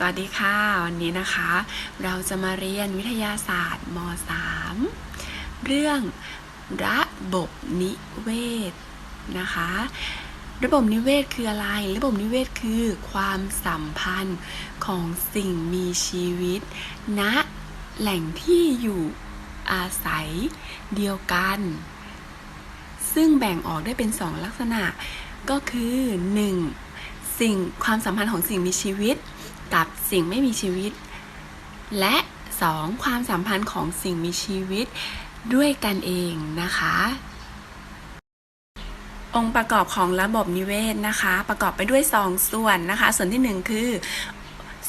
สวัสดีค่ะ วันนี้นะคะ เราจะมาเรียนวิทยาศาสตร์ม .3 เรื่องระบบนิเวศนะคะ ระบบนิเวศคืออะไร ระบบนิเวศคือความสัมพันธ์ของสิ่งมีชีวิตณแหล่งที่อยู่อาศัยเดียวกัน ซึ่งแบ่งออกได้เป็นสองลักษณะก็คือ 1. สิ่งความสัมพันธ์ของสิ่งมีชีวิต กับสิ่งไม่มีชีวิต และ 2. ความสัมพันธ์ของสิ่งมีชีวิตด้วยกันเองนะคะ องค์ประกอบของระบบนิเวศนะคะ ประกอบไปด้วย 2 ส่วนนะคะ ส่วนที่ 1 คือ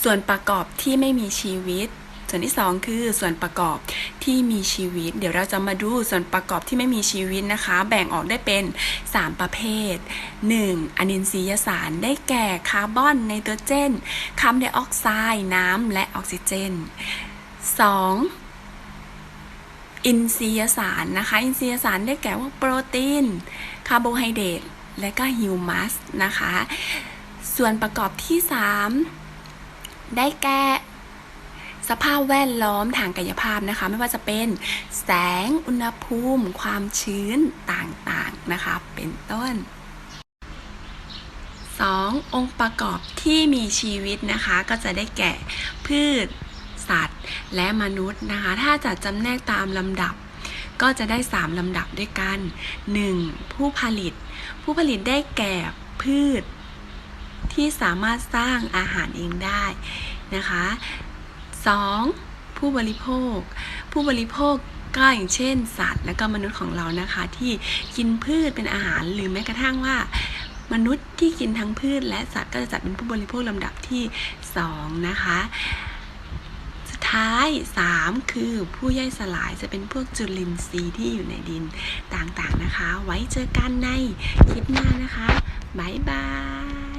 ส่วนประกอบที่ไม่มีชีวิต ส่วนที่ 2 คือส่วนประกอบที่มีชีวิต เดี๋ยวเราจะมาดูส่วนประกอบที่ไม่มีชีวิตนะคะ แบ่งออกได้เป็น 3 ประเภท 1. อนินทรียสารได้แก่คาร์บอนไนโตรเจนคาร์บอนไดออกไซด์น้ำและออกซิเจน 2. อินทรียสารนะคะ อินทรียสารได้แก่ว่าโปรตีน คาร์โบไฮเดรตและก็ฮิวมัสนะคะ ส่วนประกอบที่ 3 ได้แก่ สภาพแวดล้อมทางกายภาพนะคะ ไม่ว่าจะเป็นแสงอุณหภูมิ ความชื้นต่างๆนะคะ เป็นต้น 2. องค์ประกอบที่มีชีวิตนะคะ ก็จะได้แก่พืช สัตว์ และมนุษย์นะคะ ถ้าจะจำแนกตามลำดับก็จะได้ 3 ลำดับด้วยกัน 1. ผู้ผลิต ผู้ผลิตได้แก่พืช ที่สามารถสร้างอาหารเองได้นะคะ 2. ผู้บริโภค ผู้บริโภคก็อย่างเช่น สัตว์และก็มนุษย์ของเรานะคะ ที่กินพืชเป็นอาหารหรือแม้กระทั่งว่า มนุษย์ที่กินทั้งพืช และสัตว์ก็จะจัดเป็นผู้บริโภคลำดับที่ 2 นะคะสุดท้าย 3 คือผู้ย่อยสลายจะเป็นพวกจุลินทรีย์ที่อยู่ในดินต่างๆนะคะ ไว้เจอกันในคลิปหน้านะคะ บ๊ายบาย